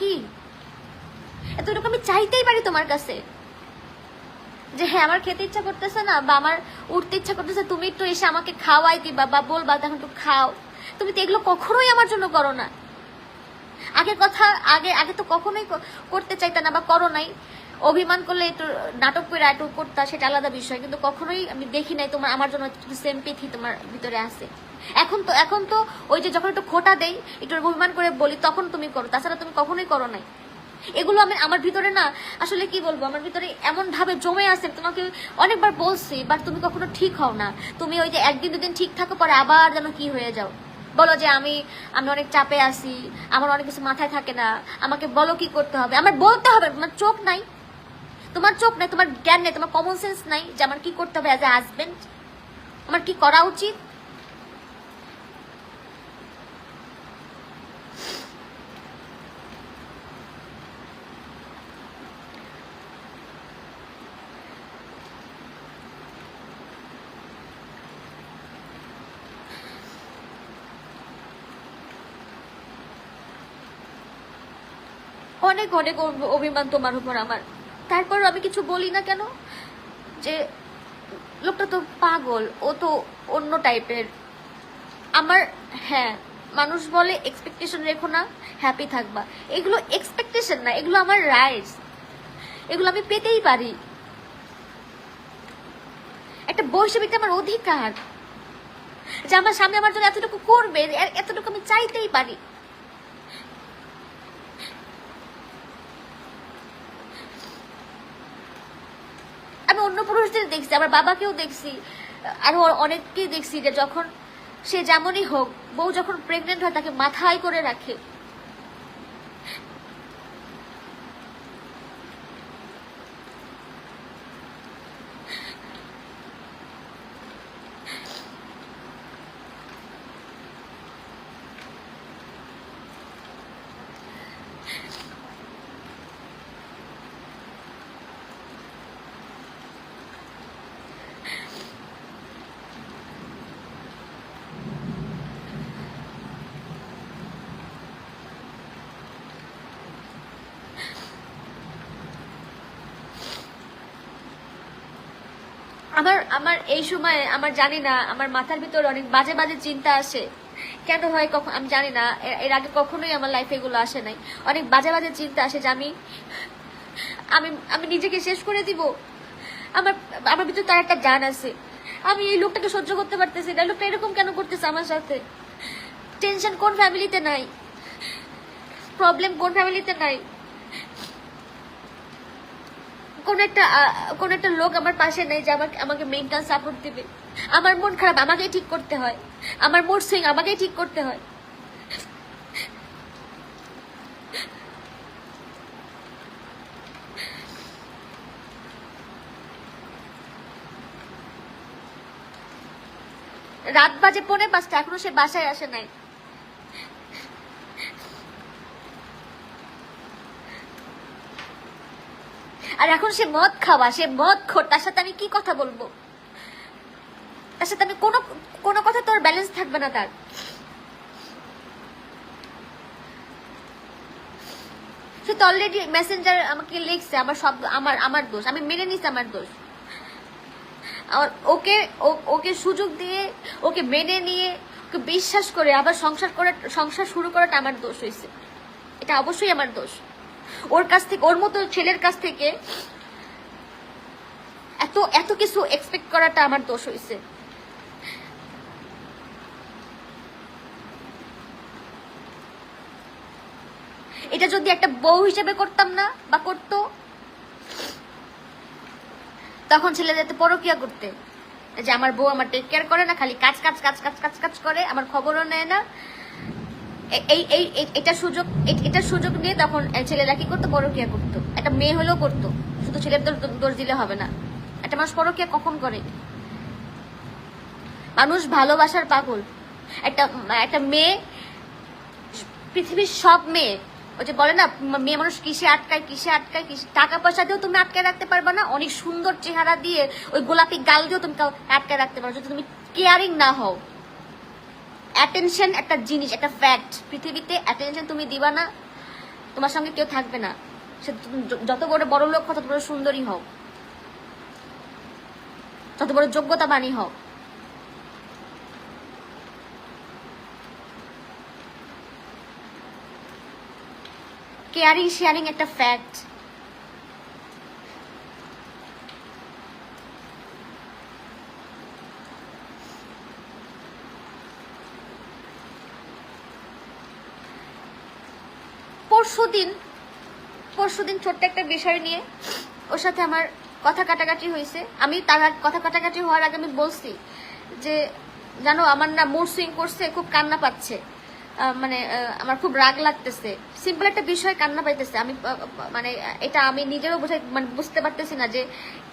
কি? এতটুকু আমি চাইতেই পারি তোমার কাছে। যে হ্যাঁ আমার খেতে ইচ্ছা করতেছে না, বা আমার উঠতে ইচ্ছা করতেছে, তুমি একটু এসে আমাকে খাওয়াই দিবা, বা বলবা তখন একটু খাও। তুমি তো এগুলো কখনোই আমার জন্য করো না। আগের কথা, আগে আগে তো কখনোই করতে চাইতা না বা করো নাই। অভিমান করলে একটু নাটক করে একটু করতা, সেটা আলাদা বিষয়। কিন্তু কখনোই আমি দেখি নাই তোমার, আমার জন্য একটু সেম্পিথি তোমার ভিতরে আছে। এখন তো এখন তো ওই যে যখন একটু খোটা দেই, একটু অভিমান করে বলি, তখন তুমি করো, তাছাড়া তুমি কখনোই করো নাই। এগুলো আমি, আমার ভিতরে না, আসলে কি বলব, আমার ভিতরে এমন ভাবে জমে আছে, তোমাকে অনেকবার বলছি বাট তুমি কখনো ঠিক হও না। তুমি ওই যে একদিন, দুদিন ঠিক থাকো পরে আবার যেন কি হয়ে যাও। বলো যে আমি আমি অনেক চাপে আছি, আমার অনেক কিছু মাথায় থাকে না, আমাকে বলো কি করতে হবে? আমার বলতে হবে, তোমার চোখ নাই। তোমার চোখ নাই, তোমার জ্ঞান নেই, তোমার কমন সেন্স নাই যে আমার কি করতে হবে অ্যাজ এ হাজবেন্ড আমার কি করা উচিত? অনেক অনেক অভ- অভিমান তোমার উপর আমার। তারপর আমি কিছু বলি না কেন? যে লোকটা তো পাগল, ও তো অন্য টাইপের। আমার হ্যাঁ মানুষ বলে এক্সপেকটেশন রেখো না হ্যাপি থাকবা। এগুলো এক্সপেকটেশন না, এগুলো আমার রাইটস এগুলো আমি পেতেই পারি। একটা হিসেবে এটা আমার অধিকার। যে আমার সামনে আমার জন্য এতটুকু করবে এতটুকু আমি চাইতেই পারি। পুরুষদের দেখছি, আমার বাবাকেও দেখছি, আরও অনেককেই দেখছি যে যখন সে যেমনই হোক, বউ যখন প্রেগনেন্ট হয়, তাকে মাথায় করে রাখে। আমার আমার এই সময়ে আমার জানি না, আমার মাথার ভিতরে অনেক বাজে বাজে চিন্তা আসে। কেন হয় কখন আমি জানি না এর- আগে কখনোই আমার লাইফে এগুলো আসে নাই। অনেক বাজে বাজে চিন্তা আসে যে আমি আমি আমি নিজেকে শেষ করে দিব। আমার আমার ভিতর তার একটা জান আছে। আমি এই লোকটাকে সহ্য করতে পারতেছি না লোকটা এরকম কেন করতেছে আমার সাথে? টেনশন কোন ফ্যামিলিতে নাই? প্রবলেম কোন ফ্যামিলিতে নাই? কোন একটা কোন একটা লোক আমার পাশে নেই যে আমাকে আমাকে মেন্টাল সাপোর্ট দিবে। আমার মন খারাপ, আমাকেই ঠিক করতে হয়। আমার মুড সুইং আমাকেই ঠিক করতে হয়। রাত বাজে পৌনে পাঁচটা, এখনও সে বাসায় আসে নাই। আর এখন সে মদ খাওয়া, সে মদ খোর, তার সাথে আমি কি কথা বলব? তার সাথে আমি কোনো কোনো কথা তোর ব্যালেন্স থাকবে না তার। সে তো অলরেডি মেসেঞ্জার আমাকে লিখছে, আমার সব, আমার আমার দোষ। আমি মেনে নিছি আমার দোষ। আর ওকে ওকে সুযোগ দিয়ে, ওকে মেনে নিয়ে, ওকে বিশ্বাস করে, আবার সংসার করে সংসার শুরু করাটা আমার দোষ হয়েছে। এটা অবশ্যই আমার দোষ। ওর কাছ থেকে, ওর মতো ছেলের কাছ থেকে এত এত কিছু এক্সপেক্ট করাটা আমার দোষ হয়েছে এটা যদি একটা বউ হিসেবে করতাম না, বা করতো, তখন ছেলে যেতে পরকিয়া করতে। যে আমার বউ আমার টেক কেয়ার করে না, খালি কাজ কাজ কাজ কাজ কাজ কাজ করে, আমার খবরও নেয় না এই এই এটা সুযোগ এটা সুযোগ নিয়ে তখন ছেলেরা কি করতো? পরকিয়া করতো। একটা মেয়ে হলেও করতো। শুধু ছেলের দোষ দিলে হবে না। একটা মানুষ পরকিয়া কখন করে? মানুষ ভালোবাসার পাগল। একটা একটা মেয়ে, পৃথিবীর সব মেয়ে, ওই যে বলে না, মেয়ে মানুষ কিসে আটকায় কিসে আটকায়, কিসে, টাকা পয়সা দিয়েও তুমি আটকায় রাখতে পারবে না। অনেক সুন্দর চেহারা দিয়ে ওই গোলাপি গাল দিয়েও তুমি আটকায় রাখতে পারো যদি তুমি কেয়ারিং না হও। অ্যাটেনশন একটা জিনিস, একটা ফ্যাক্ট পৃথিবীতে অ্যাটেনশন তুমি দিবা না, তোমার সঙ্গে কেউ থাকবে না। সে যত বড় বড় লোক তত বড় সুন্দরী হোক তত বড় যোগ্যতা বাণী হোক কেয়ারিং শেয়ারিং একটা ফ্যাক্ট পরশুদিন পরশুদিন ছোট্ট একটা বিষয় নিয়ে ওর সাথে আমার কথা কাটাকাটি হয়েছে। আমি তার কথা কাটাকাটি হওয়ার আগে আমি বলছি যে, জানো, আমার না মুড সুইং করছে, খুব কান্না পাচ্ছে। মানে আমার খুব রাগ লাগতেছে। সিম্পল একটা বিষয় কান্না পাইতেছে। আমি মানে এটা আমি নিজেরও বোঝাই মানে বুঝতে পারতেছি না যে,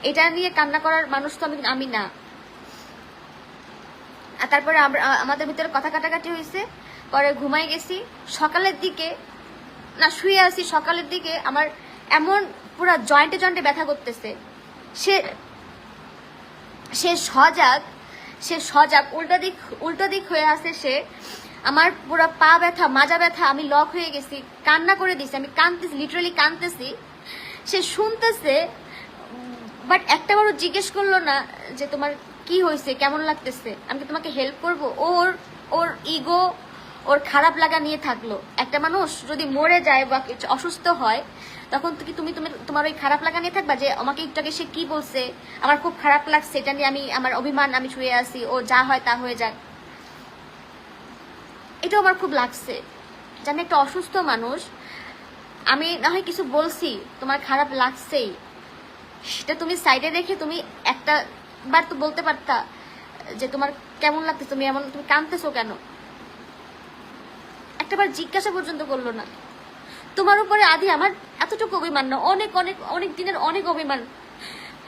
এটা নিয়ে কান্না করার মানুষ তো আমি আমি না। তারপরে আমাদের ভিতরে কথা কাটাকাটি হয়েছে। পরে ঘুমাই গেছি। সকালের দিকে না, শুয়ে আছি সকালের দিকে, আমার এমন পুরো জয়েন্টে জয়েন্টে ব্যথা করতেছে। সে সে সজাগ সে সজাগ, উল্টো দিক উল্টো দিক হয়ে আছে সে, আমার পুরো পা ব্যথা, মাজা ব্যথা, আমি লক হয়ে গেছি, কান্না করে দিছি, আমি কানতেছি লিটারালি কানতেছি সে শুনতেছে বাট একটা বারও জিজ্ঞেস করল না যে তোমার কি হয়েছে, কেমন লাগতেছে? আমি তোমাকে হেল্প করব? ওর ওর ইগো ওর খারাপ লাগা নিয়ে থাকল। একটা মানুষ যদি মরে যায় বা অসুস্থ হয়, তখন কি তুমি তুমি, তোমার ওই খারাপ লাগা নিয়ে থাকবা যে আমাকে একটু আগে সে কি বলছে? আমার খুব খারাপ লাগছে, এটা নিয়ে আমি, আমার অভিমান আমি শুয়ে আছি, ও যা হয় তা হয়ে যাক। এটাও আমার খুব লাগছে। আমি একটা অসুস্থ মানুষ, আমি না হয় কিছু বলছি, তোমার খারাপ লাগছেই। সেটা তুমি সাইডে রেখে তুমি একটা বার তো বলতে পারতা যে তোমার কেমন লাগছে তুমি এমন, তুমি কাঁদতেছো কেন? একটাবার জিজ্ঞাসা পর্যন্ত করল না। তোমার উপরে আদি আমার এতটুকু অভিমান না, অনেক অনেক অনেক দিনের অনেক অভিমান।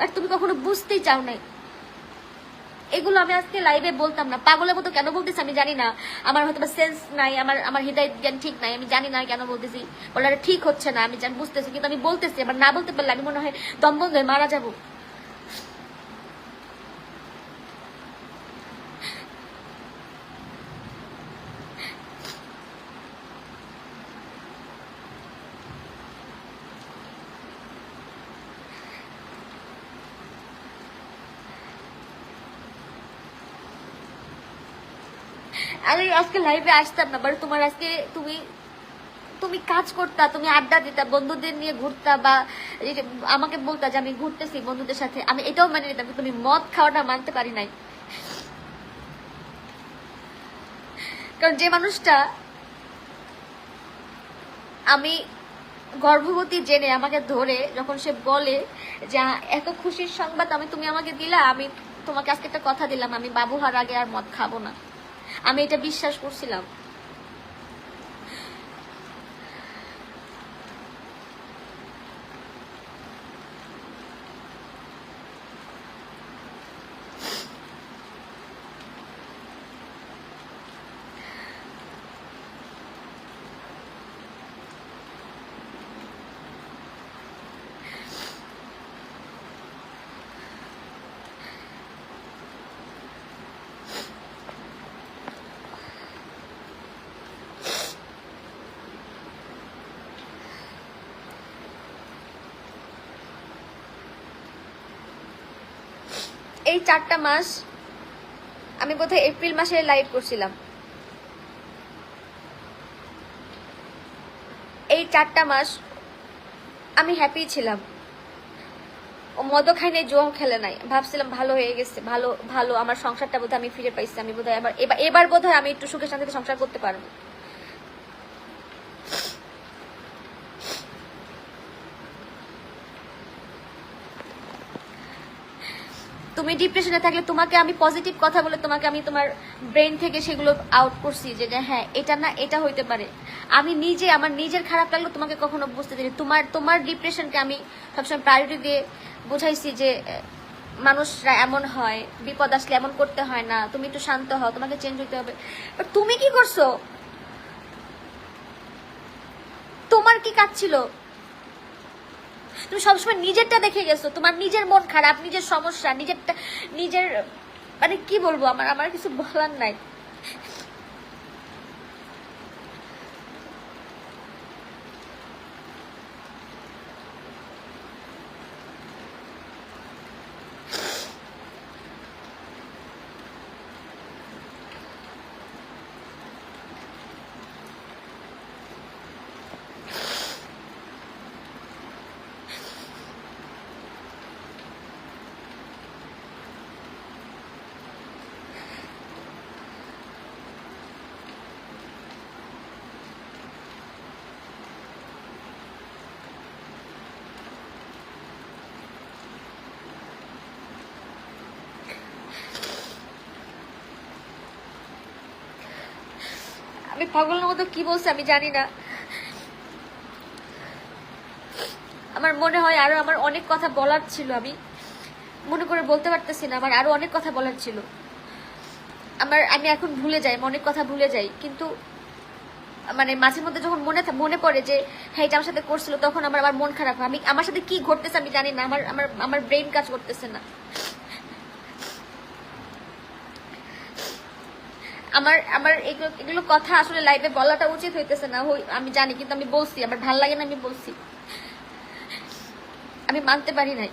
আর তুমি কখনো বুঝতেই চাও নাই। এগুলো আমি আজকে লাইভে বলতাম না। পাগলের মতো কেন বলতেছি আমি জানি না। আমার হয়তো সেন্স নাই, আমার আমার হৃদয় জ্ঞান ঠিক নাই, আমি জানি না কেন বলতেছি। বলে ঠিক হচ্ছে না, আমি জানি বুঝতেছি, কিন্তু আমি বলতেছি, আবার না বলতে পারলে আমি মনে হয় দম বন্ধ হয়ে মারা যাব। আমি আজকে লাইভে আসতাম না বাট তোমার আজকে তুমি তুমি কাজ করতা, তুমি আড্ডা দিতা, বন্ধুদের নিয়ে ঘুরতা বা আমাকে বলতা যে আমি ঘুরতেছি বন্ধুদের সাথে, আমি এটাও মানে নিতাম তুমি মদ খাওয়াটা মানতে পারি নাই। কারণ যে মানুষটা আমি গর্ভবতী জেনে আমাকে ধরে যখন সে বলে যে, এত খুশির সংবাদ আমি, তুমি আমাকে দিলা, আমি তোমাকে আজকে একটা কথা দিলাম, আমি বাবু হার আগে আর মদ খাব না। আমি এটা বিশ্বাস করছিলাম। এই চারটা মাস আমি বোধহয় এপ্রিল মাসে লাইভ করছিলাম। এই চারটা মাস আমি হ্যাপি ছিলাম। ও মদও খাই নাই, জুয়াও খেলে নাই। ভাবছিলাম ভালো হয়ে গেছে, ভালো ভালো। আমার সংসারটা বোধহয় আমি ফিরে পাইছি। আমি বোধহয় এবার এবার এবার বোধহয় আমি একটু সুখে শান্তিতে সংসার করতে পারব। তুমি ডিপ্রেশনে থাকলে তোমাকে আমি পজিটিভ কথা বলে তোমাকে আমি তোমার ব্রেন থেকে সেগুলো আউট করছি যে হ্যাঁ এটা না, এটা হইতে পারে। আমি নিজে, আমার নিজের খারাপ লাগল তোমাকে কখনো বুঝতে দিই তোমার তোমার ডিপ্রেশনকে আমি সবসময় প্রায়োরিটি দিয়ে বুঝাইছি যে, মানুষরা এমন হয়, বিপদ আসলে এমন করতে হয় না, তুমি একটু শান্ত হও, তোমাকে চেঞ্জ হইতে হবে। তুমি কি করছ? তোমার কি কাজ ছিল? তুমি সবসময় নিজেরটা দেখে গেছো। তোমার নিজের মন খারাপ, নিজের সমস্যা, নিজেরটা, নিজের মানে কি বলব আমার? আমার কিছু বলার নাই। আমি পাগলের মতো কি বলছে আমি জানি না। আমার মনে হয় আরও আমার অনেক কথা বলার ছিল, আমি মনে করে বলতে পারতেছি না, আমার আরও অনেক কথা বলার ছিল। আমার, আমি এখন ভুলে যাই অনেক কথা ভুলে যাই, কিন্তু মানে মাঝে মধ্যে যখন মনে মনে পড়ে যে হ্যাঁ এটা আমার সাথে করছিল, তখন আমার আমার মন খারাপ হয়। আমি, আমার সাথে কি ঘটতেছে আমি জানি না, আমার আমার আমার ব্রেন কাজ করতেছে না। আমার আমার এগুলো এগুলো কথা আসলে লাইভে বলাটা উচিত হইতেছে না। আমি জানি, কিন্তু আমি বলছি, আমার ভালো লাগে না আমি বলছি। আমি মানতে পারি নাই।